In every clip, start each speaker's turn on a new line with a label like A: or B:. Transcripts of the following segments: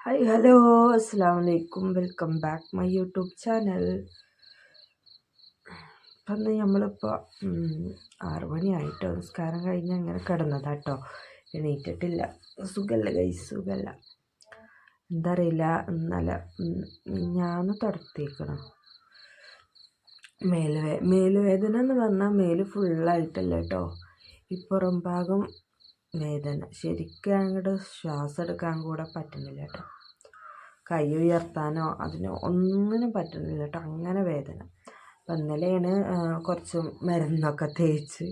A: Hi hello അസ്സാം വലൈക്കും welcome back my YouTube channel ഇപ്പം ഇന്ന് നമ്മളിപ്പോൾ ആറു മണിയായിട്ടോ നിസ്കാരം കഴിഞ്ഞ് അങ്ങനെ കിടന്നതാട്ടോ എണീറ്റിട്ടില്ല. സുഖമല്ല കൈ സുഖമല്ല എന്താ അറിയില്ല ഇന്നലെ ഞാൻ തുടത്തേക്കണം മേലുവേ മേലുവേദന എന്ന് പറഞ്ഞാൽ മേൽ ഫുള്ളായിട്ടല്ല കേട്ടോ ഈ പുറം ഭാഗം വേദന. ശരിക്കും അങ്ങോട്ട് ശ്വാസം എടുക്കാൻ കൂടെ പറ്റുന്നില്ല കേട്ടോ. കൈ ഉയർത്താനോ അതിനോ ഒന്നിനും പറ്റുന്നില്ല കേട്ടോ. അങ്ങനെ വേദന. അപ്പം ഇന്നലെയാണ് കുറച്ച് മരുന്നൊക്കെ തേച്ച്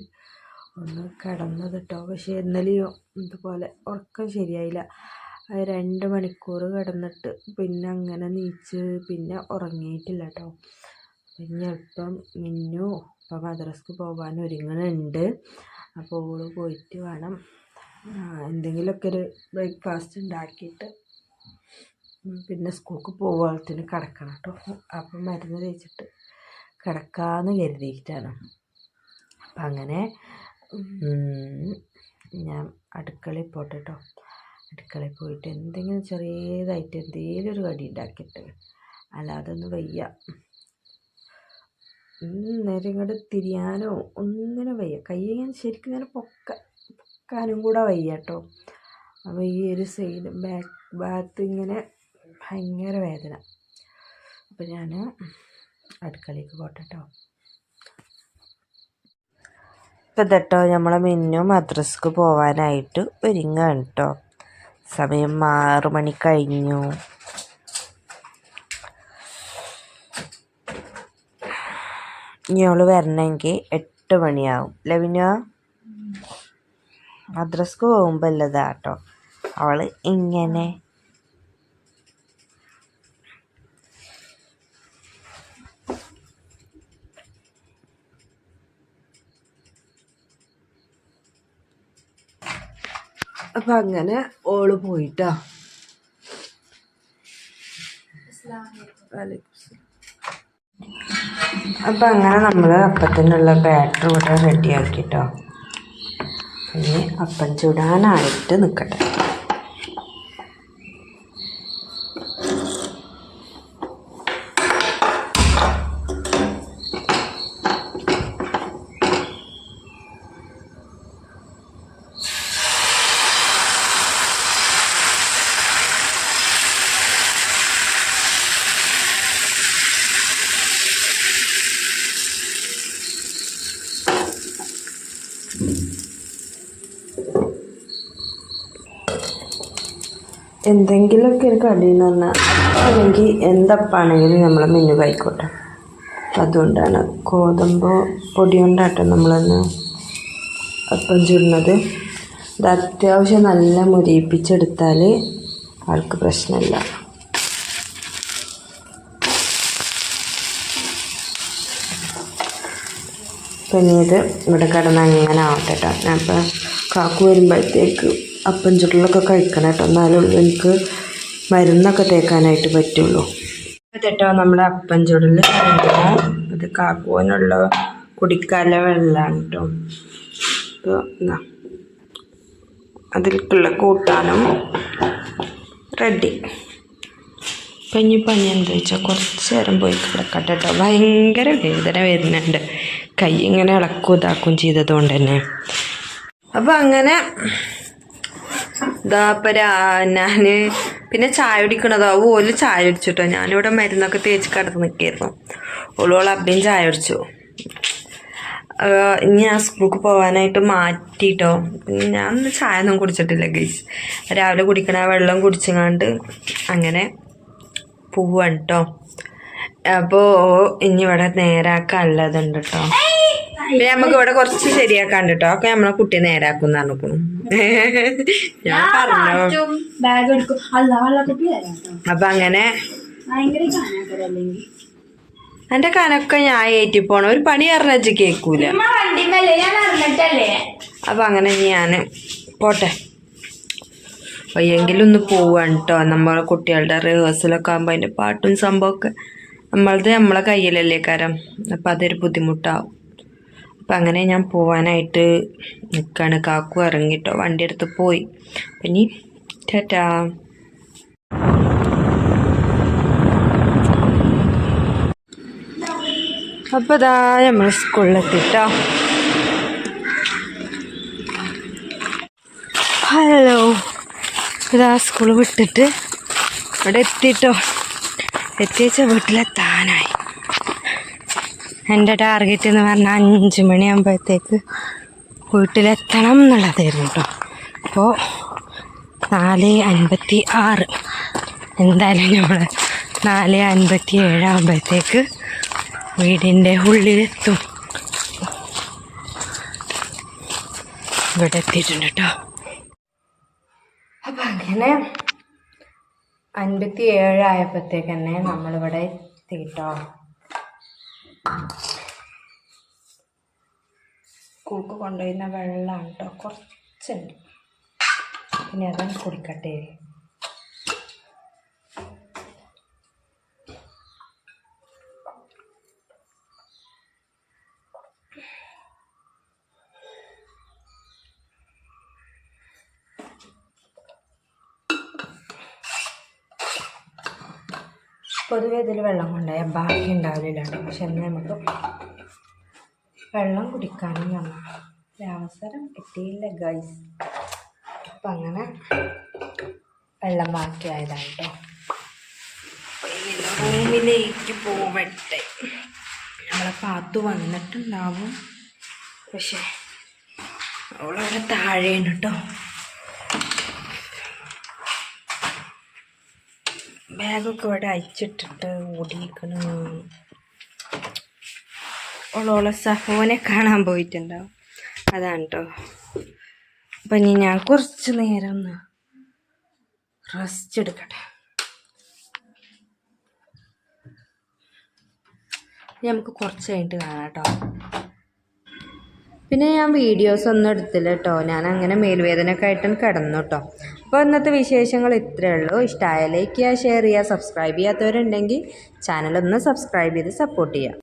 A: ഒന്ന് കിടന്നത് കേട്ടോ പക്ഷേ ഇന്നലെയോ ഇതുപോലെ ഉറക്കം ശരിയായില്ല. രണ്ട് മണിക്കൂർ കിടന്നിട്ട് പിന്നെ അങ്ങനെ നീച്ച് പിന്നെ ഉറങ്ങിയിട്ടില്ല കേട്ടോ. പിന്നെ ഇപ്പം മിന്നു ഇപ്പം മദ്രസ്ക്ക് പോകാൻ ഒരുങ്ങുന്നുണ്ട് അപ്പോൾ ഓൾ പോയിട്ട് വേണം എന്തെങ്കിലുമൊക്കെ ഒരു ബ്രേക്ക്ഫാസ്റ്റ് ഉണ്ടാക്കിയിട്ട് പിന്നെ സ്കൂൾക്ക് പോകുമ്പോഴത്തേന് കിടക്കണം കേട്ടോ അപ്പം മരുന്ന് തേച്ചിട്ട് കിടക്കാമെന്ന് കരുതിയിട്ടാണ്. അപ്പം അങ്ങനെ ഞാൻ അടുക്കളയിൽ പോട്ടെ കേട്ടോ അടുക്കളയിൽ പോയിട്ട് എന്തെങ്കിലും ചെറിയതായിട്ട് എന്തെങ്കിലും ഒരു കടി ഉണ്ടാക്കിയിട്ട് അല്ലാതെ ഒന്നും വയ്യ. നേരെ ഇങ്ങോട്ട് തിരിയാനോ ഒന്നിനും വയ്യ. കൈ ഞാൻ ശരിക്കും ഇങ്ങനെ പൊക്ക. പൊക്കാനും കൂടെ വയ്യ കേട്ടോ അപ്പോൾ ഈ ഒരു സൈഡ് ബാക്ക് ഭാഗത്ത് ഇങ്ങനെ ഭയങ്കര വേദന. അപ്പോൾ ഞാൻ അടുക്കളയ്ക്ക് പോട്ടെ കേട്ടോ ഇപ്പം തട്ടോ നമ്മളെ മിന്നു മദ്രസ്ക്ക് പോവാനായിട്ട് ഒരുങ്ങാണ് കേട്ടോ സമയം ആറ് മണി കഴിഞ്ഞു. ഇനി അവൾ വരണമെങ്കിൽ എട്ട് മണിയാവും. ലവിനോ മദ്രസ്ക്ക് പോകുമ്പോൾ ഉള്ളതാ കേട്ടോ അവൾ ഇങ്ങനെ അപ്പം അങ്ങനെ ഓൾ പോയിട്ടോ. അപ്പം അങ്ങനെ നമ്മൾ അപ്പത്തിനുള്ള ബാറ്ററി ഇവിടെ റെഡിയാക്കിട്ടോ ഇനി അപ്പം ചുടാനായിട്ട് നിൽക്കട്ടെ. എന്തെങ്കിലുമൊക്കെ ഒരു കടി എന്ന് പറഞ്ഞാൽ അല്ലെങ്കിൽ എന്തപ്പാണെങ്കിലും നമ്മളെ മെനു ആയിക്കോട്ടെ. അതുകൊണ്ടാണ് ഗോതമ്പ് പൊടി കൊണ്ടാട്ടോ നമ്മളൊന്ന് അപ്പം ചുടുന്നത്. ഇത് അത്യാവശ്യം നല്ല മുരിയിപ്പിച്ചെടുത്താൽ ആൾക്ക് പ്രശ്നമില്ല പിന്നെ ഇത് ഇവിടെ കിടന്ന് അങ്ങനെ ആവട്ടെ കേട്ടോ ഇപ്പം കാക്കു വരുമ്പോഴത്തേക്ക് അപ്പം ചുരുളൊക്കെ കഴിക്കണം കേട്ടോ. എന്നാലും എനിക്ക് മരുന്നൊക്കെ തേക്കാനായിട്ട് പറ്റുള്ളൂ. കേട്ടോ നമ്മുടെ അപ്പം ചുടൽ ഇത് കാക്കുവാനുള്ള കുടിക്കാല വെള്ളമാണ് കേട്ടോ. അപ്പോൾ എന്നാ അതിലേക്കുള്ള കൂട്ടാനും റെഡി. അപ്പം ഇനി പനി എന്താ വെച്ചാൽ കുറച്ച് നേരം പോയി കിടക്കട്ടെ കേട്ടോ. ഭയങ്കര വേദന വരുന്നുണ്ട്. കൈ ഇങ്ങനെ ഇളക്കും ഇതാക്കും ചെയ്തതുകൊണ്ട് തന്നെ. അപ്പം അങ്ങനെ ഇതാ ഞാൻ ഞാൻ പിന്നെ ചായ കുടിക്കണതോ. ഓൽ ചായ കുടിച്ചിട്ടോ. ഞാനിവിടെ മരുന്നൊക്കെ തേച്ച് കിടന്ന് നിൽക്കായിരുന്നു ഓളോൾ അബ്ബിയും ചായ കുടിച്ചു. ഞാൻ സ്കൂൾക്ക് പോകാനായിട്ട് മാറ്റിട്ടോ. ഞാൻ ചായ ഒന്നും കുടിച്ചിട്ടില്ല ഗൈസ് രാവിലെ കുടിക്കണ വെള്ളം കുടിച്ചങ്ങാണ്ട് അങ്ങനെ പോവാണ് കേട്ടോ അപ്പോൾ ഇനി ഇവിടെ നേരാക്കാനുള്ളതുണ്ട് കേട്ടോ പിന്നെ നമുക്ക് ഇവിടെ കുറച്ച് ശരിയാക്കാൻ കേട്ടോ ഒക്കെ നമ്മളെ കുട്ടിയെ നേരാക്കും പറഞ്ഞിരിക്കണു ഞാൻ പറഞ്ഞു?
B: ബാഗ് എടുക്കും. കേട്ടോ
A: അപ്പൊ അങ്ങനെ എന്റെ കനൊക്കെ ഞാൻ ഏറ്റി പോണ. ഒരു പണി അറിഞ്ഞ കേക്കൂല. അപ്പൊ അങ്ങനെ ഞാൻ പോട്ടെ. വയ്യെങ്കിലും ഒന്ന് പോവാണ് കേട്ടോ നമ്മളെ കുട്ടികളുടെ റിഹേഴ്സലൊക്കെ ആകുമ്പോൾ അതിന്റെ പാട്ടും സംഭവമൊക്കെ നമ്മളത് നമ്മളെ കയ്യിലല്ലേ കാരം. അപ്പം അതൊരു ബുദ്ധിമുട്ടാവും. അപ്പം അങ്ങനെ ഞാൻ പോവാനായിട്ട് നിൽക്കുകയാണ് കാക്കു ഇറങ്ങിയിട്ടോ വണ്ടി എടുത്ത് പോയി. പിന്നെ ടാറ്റാ. അപ്പം ഇതാ നമ്മൾ സ്കൂളിലെത്തിട്ടോ. ഹലോ. ഇതാ സ്കൂൾ വിട്ടിട്ട് ഇവിടെ എത്തിയിട്ടോ എത്തിയച്ച വീട്ടിലെത്താനായി. എന്റെ ടാർഗറ്റ് എന്ന് പറഞ്ഞാൽ അഞ്ച് മണിയാകുമ്പോഴത്തേക്ക് വീട്ടിലെത്തണം എന്നുള്ളതായിരുന്നു കേട്ടോ അപ്പോൾ നാല് അൻപത്തി ആറ് എന്തായാലും നമ്മൾ നാല് അൻപത്തി ഏഴാകുമ്പോഴത്തേക്ക് വീടിന്റെ ഉള്ളിലെത്തും. ഇവിടെ എത്തിയിട്ടുണ്ട് കേട്ടോ അപ്പം അങ്ങനെ അൻപത്തി ഏഴായപ്പോഴത്തേക്ക് തന്നെ നമ്മളിവിടെ എത്തിയിട്ടോ. സ്കൂൾക്ക് കൊണ്ടുപോയിരുന്ന വെള്ളമാണ് കേട്ടോ കുറച്ചുണ്ട്. പിന്നെ അതാണ് കുടിക്കട്ടെ. പൊതുവെ ഇതിൽ വെള്ളം കൊണ്ടുപോയാൽ ബാക്കി ഉണ്ടാവില്ല കേട്ടോ. പക്ഷെ എന്നാൽ നമുക്ക് വെള്ളം കുടിക്കാനും നമ്മൾ അവസരം കിട്ടിയില്ല ഗൈസ് അപ്പം അങ്ങനെ വെള്ളം ബാക്കിയായതാണ് കേട്ടോ. റൂമിലേക്ക് പോവട്ടെ. നമ്മളെ പാത്തു വന്നിട്ടുണ്ടാവും. പക്ഷേ അവളവിടെ താഴെയാണ് കേട്ടോ. ബാഗൊക്കെ ഇവിടെ അയച്ചിട്ടിട്ട് ഓടിക്കണു ഓളോളെ സഹോനെ കാണാൻ പോയിട്ടുണ്ടാവും. അതാണ് കേട്ടോ അപ്പം ഇനി ഞാൻ കുറച്ച് നേരം ഒന്ന് റെസ്റ്റ് എടുക്കട്ടെ. നമുക്ക് കുറച്ച് കഴിഞ്ഞിട്ട് കാണാം കേട്ടോ പിന്നെ ഞാൻ വീഡിയോസ് ഒന്നും എടുത്തില്ല കേട്ടോ ഞാൻ അങ്ങനെ മേൽവേദനയൊക്കെ ആയിട്ടും കിടന്നു കേട്ടോ അപ്പോൾ ഇന്നത്തെ വിശേഷങ്ങൾ ഇത്രയേ ഉള്ളൂ. ഇഷ്ടമായ ലൈക്ക് ചെയ്യുക ഷെയർ ചെയ്യുക സബ്സ്ക്രൈബ് ചെയ്യാത്തവരുണ്ടെങ്കിൽ ചാനലൊന്ന് സബ്സ്ക്രൈബ് ചെയ്ത് സപ്പോർട്ട് ചെയ്യുക.